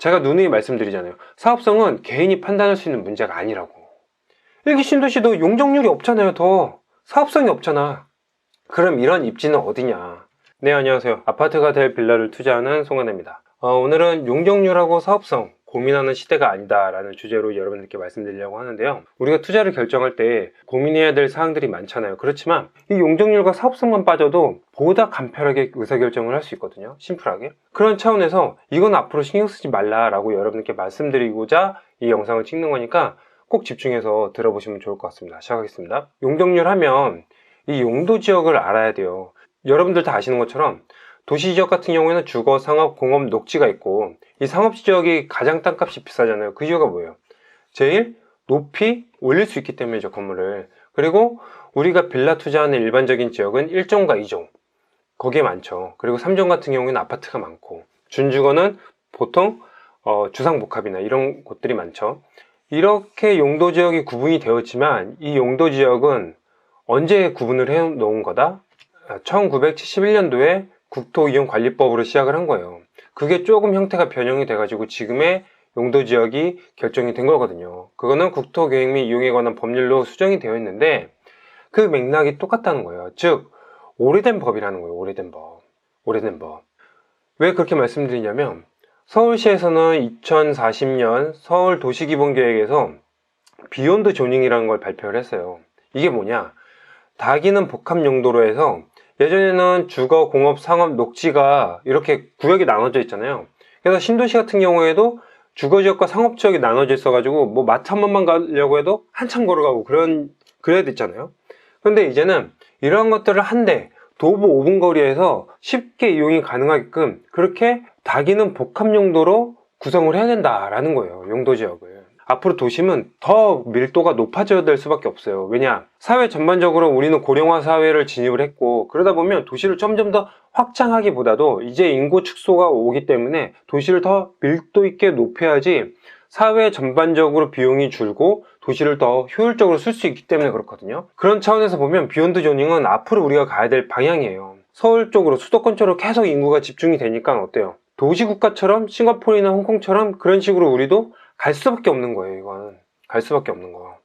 제가 누누이 말씀드리잖아요. 사업성은 개인이 판단할 수 있는 문제가 아니라고. 일기 신도시도 용적률이 없잖아요, 더. 사업성이 없잖아. 그럼 이런 입지는 어디냐? 네, 안녕하세요. 아파트가 될 빌라를 투자하는 송은혜입니다. 어, 오늘은 용적률하고 사업성, 고민하는 시대가 아니다라는 주제로 여러분들께 말씀드리려고 하는데요. 우리가 투자를 결정할 때 고민해야 될 사항들이 많잖아요. 그렇지만 이 용적률과 사업성만 빠져도 보다 간편하게 의사결정을 할 수 있거든요. 심플하게. 그런 차원에서 이건 앞으로 신경 쓰지 말라라고 여러분께 말씀드리고자 이 영상을 찍는 거니까 꼭 집중해서 들어보시면 좋을 것 같습니다. 시작하겠습니다. 용적률 하면 이 용도 지역을 알아야 돼요. 여러분들 다 아시는 것처럼 도시 지역 같은 경우에는 주거, 상업, 공업, 녹지가 있고 이 상업 지역이 가장 땅값이 비싸잖아요. 그 이유가 뭐예요? 제일 높이 올릴 수 있기 때문이죠, 건물을. 그리고 우리가 빌라 투자하는 일반적인 지역은 1종과 2종. 거기에 많죠. 그리고 3종 같은 경우에는 아파트가 많고 준주거는 보통 어, 주상복합이나 이런 곳들이 많죠. 이렇게 용도 지역이 구분이 되었지만 이 용도 지역은 언제 구분을 해 놓은 거다? 1971년도에 국토이용관리법으로 시작을 한 거예요. 그게 조금 형태가 변형이 돼가지고 지금의 용도 지역이 결정이 된 거거든요. 그거는 국토계획 및 이용에 관한 법률로 수정이 되어 있는데 그 맥락이 똑같다는 거예요. 즉 오래된 법이라는 거예요. 오래된 법. 오래된 법. 왜 그렇게 말씀드리냐면 서울시에서는 2040년 서울 도시기본계획에서 비욘드 조닝이라는 걸 발표를 했어요. 이게 뭐냐? 다기는 복합 용도로 해서 예전에는 주거, 공업, 상업, 녹지가 이렇게 구역이 나눠져 있잖아요. 그래서 신도시 같은 경우에도 주거 지역과 상업 지역이 나눠져 있어가지고 뭐 마트 한 번만 가려고 해도 한참 걸어가고 그런 그래야 됐잖아요. 근데 이제는 이러한 것들을 한데 도보 5분 거리에서 쉽게 이용이 가능하게끔 그렇게 다기는 복합 용도로 구성을 해야 된다라는 거예요. 용도 지역을. 앞으로 도심은 더 밀도가 높아져야 될 수밖에 없어요. 왜냐? 사회 전반적으로 우리는 고령화 사회를 진입을 했고, 그러다 보면 도시를 점점 더 확장하기보다도 이제 인구 축소가 오기 때문에 도시를 더 밀도 있게 높여야지 사회 전반적으로 비용이 줄고 도시를 더 효율적으로 쓸 수 있기 때문에 그렇거든요. 그런 차원에서 보면 비욘드 조닝은 앞으로 우리가 가야 될 방향이에요. 서울 쪽으로 수도권 쪽으로 계속 인구가 집중이 되니까 어때요? 도시국가처럼 싱가포르나 홍콩처럼 그런 식으로 우리도 갈 수밖에 없는 거예요, 이거는. 갈 수밖에 없는 거.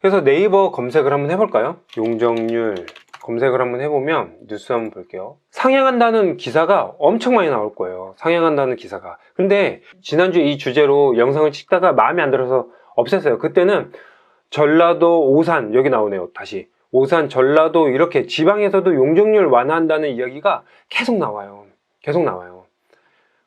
그래서 네이버 검색을 한번 해볼까요? 용적률 검색을 한번 해보면 뉴스 한번 볼게요. 상향한다는 기사가 엄청 많이 나올 거예요. 상향한다는 기사가. 근데 지난주에 이 주제로 영상을 찍다가 마음에 안 들어서 없앴어요. 그때는 전라도 오산 여기 나오네요. 다시. 오산, 전라도 이렇게 지방에서도 용적률 완화한다는 이야기가 계속 나와요. 계속 나와요.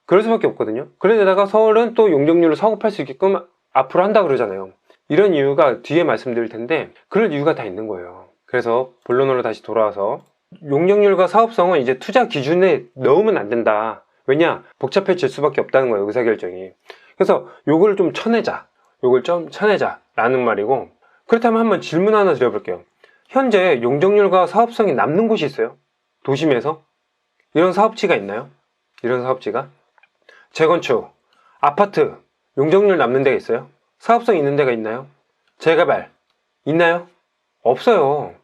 그럴 수밖에 없거든요. 그런데다가 서울은 또 용적률을 사고팔 수 있게끔 앞으로 한다 그러잖아요. 이런 이유가 뒤에 말씀드릴 텐데 그럴 이유가 다 있는 거예요. 그래서 본론으로 다시 돌아와서 용적률과 사업성은 이제 투자 기준에 넣으면 안 된다. 왜냐? 복잡해질 수밖에 없다는 거예요. 의사결정이. 그래서 요걸 좀 쳐내자. 요걸 좀 쳐내자. 라는 말이고 그렇다면 한번 질문 하나 드려볼게요. 현재 용적률과 사업성이 남는 곳이 있어요? 도심에서? 이런 사업지가 있나요? 이런 사업지가? 재건축, 아파트, 용적률 남는 데가 있어요? 사업성 있는 데가 있나요? 재개발, 있나요? 없어요.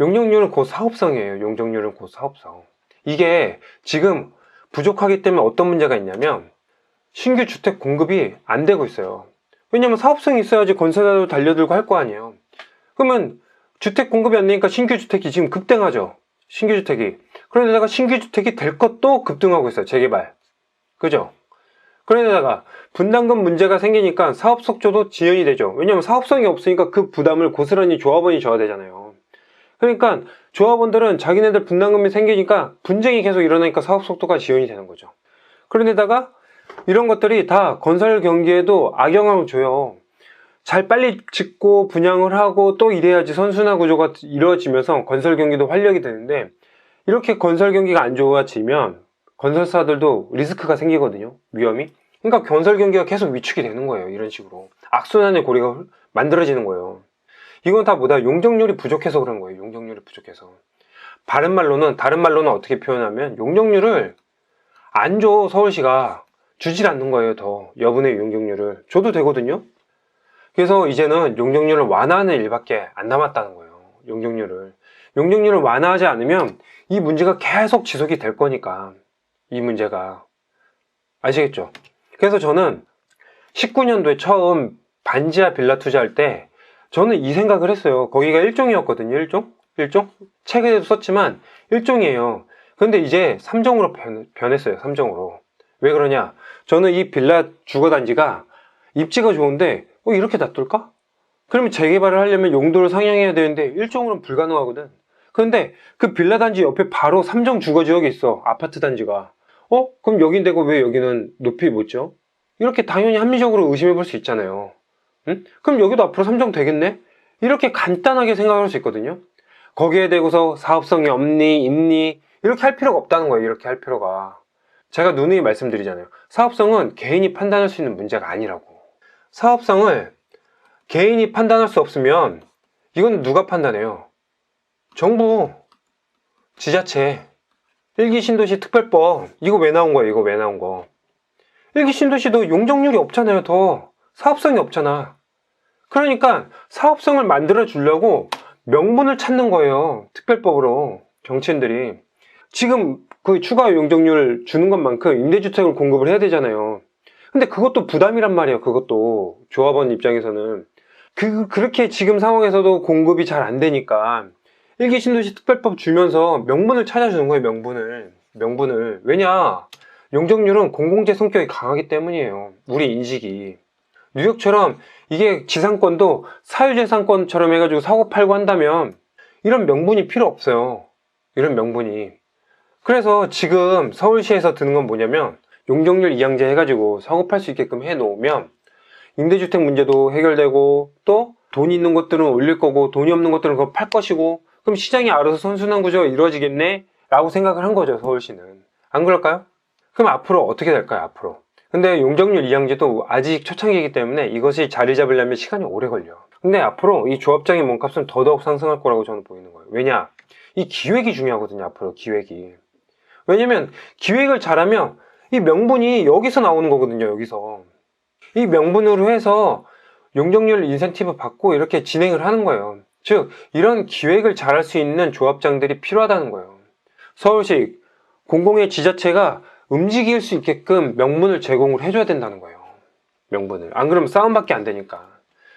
용적률은 곧 사업성이에요. 용적률은 곧 사업성. 이게 지금 부족하기 때문에 어떤 문제가 있냐면 신규 주택 공급이 안 되고 있어요. 왜냐면 사업성이 있어야지 건설사도 달려들고 할 거 아니에요. 그러면 주택 공급이 안 되니까 신규 주택이 지금 급등하죠. 신규 주택이. 그런데다가 신규 주택이 될 것도 급등하고 있어요. 재개발. 그죠? 그런데다가 분담금 문제가 생기니까 사업 속도도 지연이 되죠. 왜냐하면 사업성이 없으니까 그 부담을 고스란히 조합원이 져야 되잖아요. 그러니까 조합원들은 자기네들 분담금이 생기니까 분쟁이 계속 일어나니까 사업 속도가 지연이 되는 거죠. 그런데다가 이런 것들이 다 건설 경기에도 악영향을 줘요. 잘 빨리 짓고 분양을 하고 또 이래야지 선순환 구조가 이루어지면서 건설 경기도 활력이 되는데 이렇게 건설 경기가 안 좋아지면 건설사들도 리스크가 생기거든요. 위험이. 그러니까 건설 경기가 계속 위축이 되는 거예요. 이런 식으로. 악순환의 고리가 만들어지는 거예요. 이건 다 뭐다? 용적률이 부족해서 그런 거예요. 용적률이 부족해서. 바른 말로는, 다른 말로는 어떻게 표현하면 용적률을 안 줘, 서울시가. 주질 않는 거예요, 더. 여분의 용적률을. 줘도 되거든요? 그래서 이제는 용적률을 완화하는 일밖에 안 남았다는 거예요. 용적률을. 용적률을 완화하지 않으면 이 문제가 계속 지속이 될 거니까. 이 문제가. 아시겠죠? 그래서 저는 19년도에 처음 반지하 빌라 투자할 때 저는 이 생각을 했어요. 거기가 일종이었거든요. 일종? 일종? 책에도 썼지만 일종이에요. 근데 이제 3종으로 변, 변했어요. 3종으로. 왜 그러냐? 저는 이 빌라 주거 단지가 입지가 좋은데 어, 이렇게 놔둘까? 그러면 재개발을 하려면 용도를 상향해야 되는데 일종으로는 불가능하거든. 그런데 그 빌라 단지 옆에 바로 3종 주거 지역이 있어. 아파트 단지가. 어? 그럼 여긴 되고 왜 여기는 높이 못 줘? 이렇게 당연히 합리적으로 의심해 볼 수 있잖아요. 응? 그럼 여기도 앞으로 3종 되겠네? 이렇게 간단하게 생각할 수 있거든요. 거기에 대고서 사업성이 없니, 있니, 이렇게 할 필요가 없다는 거예요. 이렇게 할 필요가. 제가 누누이 말씀드리잖아요. 사업성은 개인이 판단할 수 있는 문제가 아니라고. 사업성을 개인이 판단할 수 없으면 이건 누가 판단해요? 정부, 지자체, 일기 신도시 특별법 이거 왜 나온 거야? 이거 왜 나온 거? 일기 신도시도 용적률이 없잖아요. 더 사업성이 없잖아. 그러니까 사업성을 만들어 주려고 명분을 찾는 거예요. 특별법으로 정치인들이 지금 그 추가 용적률 주는 것만큼 임대주택을 공급을 해야 되잖아요. 근데 그것도 부담이란 말이에요. 그것도 조합원 입장에서는 그 그렇게 지금 상황에서도 공급이 잘 안 되니까 일기 신도시 특별법 주면서 명분을 찾아주는 거예요. 명분을 명분을 왜냐 용적률은 공공재 성격이 강하기 때문이에요. 우리 인식이 뉴욕처럼 이게 지상권도 사유재산권처럼 해가지고 사고 팔고 한다면 이런 명분이 필요 없어요. 이런 명분이. 그래서 지금 서울시에서 드는 건 뭐냐면 용적률 이양제 해가지고 사고 팔 수 있게끔 해 놓으면 임대주택 문제도 해결되고 또 돈이 있는 것들은 올릴 거고 돈이 없는 것들은 그거 팔 것이고 그럼 시장이 알아서 선순환 구조가 이루어지겠네? 라고 생각을 한 거죠 서울시는. 안 그럴까요? 그럼 앞으로 어떻게 될까요 앞으로? 근데 용적률 이양제도 아직 초창기이기 때문에 이것이 자리 잡으려면 시간이 오래 걸려. 근데 앞으로 이 조합장의 몸값은 더더욱 상승할 거라고 저는 보이는 거예요. 왜냐? 이 기획이 중요하거든요 앞으로 기획이. 왜냐면 기획을 잘하면 이 명분이 여기서 나오는 거거든요 여기서. 이 명분으로 해서 용적률 인센티브 받고 이렇게 진행을 하는 거예요. 즉, 이런 기획을 잘할 수 있는 조합장들이 필요하다는 거예요. 서울시 공공의 지자체가 움직일 수 있게끔 명분을 제공을 해줘야 된다는 거예요. 명분을. 안 그러면 싸움밖에 안 되니까.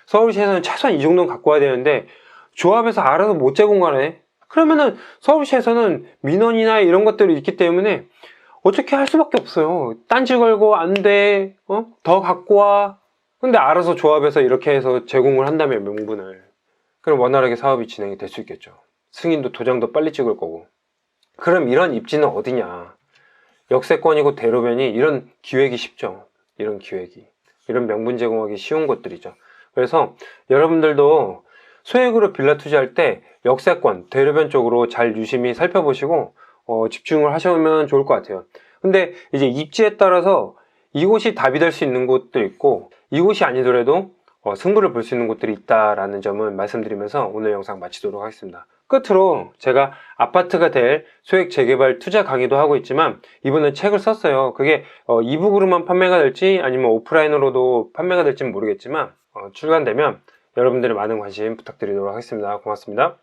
서울시에서는 최소한 이 정도는 갖고 와야 되는데 조합에서 알아서 못 제공하네. 그러면은 서울시에서는 민원이나 이런 것들이 있기 때문에 어떻게 할 수밖에 없어요. 딴지 걸고 안 돼. 어? 더 갖고 와. 근데 알아서 조합해서 이렇게 해서 제공을 한다면 명분을. 그럼 원활하게 사업이 진행이 될 수 있겠죠. 승인도 도장도 빨리 찍을 거고. 그럼 이런 입지는 어디냐? 역세권이고 대로변이 이런 기획이 쉽죠. 이런 기획이. 이런 명분 제공하기 쉬운 곳들이죠. 그래서 여러분들도 소액으로 빌라 투자할 때 역세권, 대로변 쪽으로 잘 유심히 살펴보시고 어, 집중을 하시면 좋을 것 같아요. 근데 이제 입지에 따라서 이곳이 답이 될 수 있는 곳도 있고 이곳이 아니더라도 어, 승부를 볼 수 있는 곳들이 있다라는 점을 말씀드리면서 오늘 영상 마치도록 하겠습니다. 끝으로 제가 아파트가 될 소액 재개발 투자 강의도 하고 있지만 이번에 책을 썼어요. 그게 어, 이북으로만 판매가 될지 아니면 오프라인으로도 판매가 될지는 모르겠지만 어, 출간되면 여러분들의 많은 관심 부탁드리도록 하겠습니다. 고맙습니다.